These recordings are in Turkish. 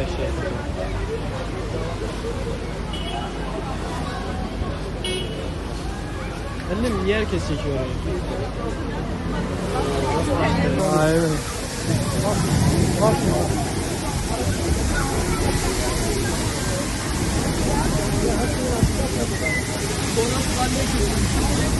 aşağıya. Annem niye herkes çekiyor orayı? Aynen. Gel gidelim. Market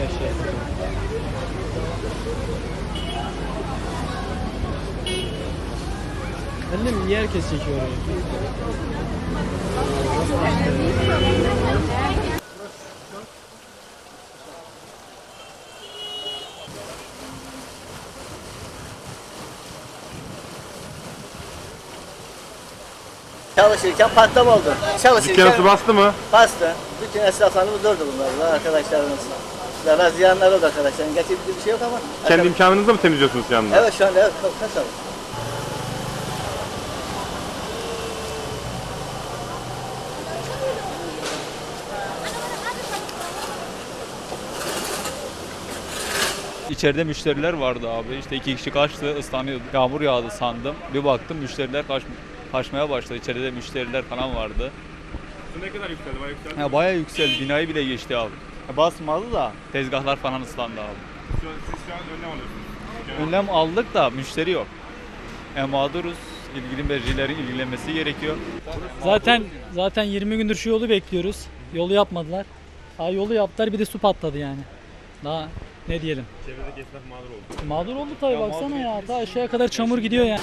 Su gidiyor aşağıya. Annem niye herkes çekiyor orayı? Çalışırken patlama oldu. Çalışırken Dükkanı su bastı mı? bastı. Bütün esnaflarımız orada bunlar. Arkadaşlarımız. Zarar ziyanlar oldu arkadaşlar. Geçebildiği bir şey yok ama. Kendi imkanınızla mı temizliyorsunuz yalnız? Evet şu anda evet. Nasıl? İçeride müşteriler vardı abi. İşte iki kişi kaçtı, ıslanıyordu. Yağmur yağdı sandım. Bir baktım müşteriler kaç, kaçmaya başladı. İçeride müşteriler falan vardı. Su ne kadar yükseldi? Bayağı yükseldi. Ya bayağı yükseldi. Binayı bile geçti abi. Ya basmadı da tezgahlar falan ıslandı abi. Siz şu an önlem alıyorsunuz. Önlem aldık da müşteri yok. E mağduruz. İlgili mercilerin ilgilenmesi gerekiyor. Zaten zaten 20 gündür şu yolu bekliyoruz. Yolu yapmadılar. Ha yolu yaptılar bir de su patladı yani. Daha ne diyelim. Çevredeki esnaf mağdur oldu. Mağdur oldu tabii baksana ya. Ta aşağıya kadar çamur gidiyor yani.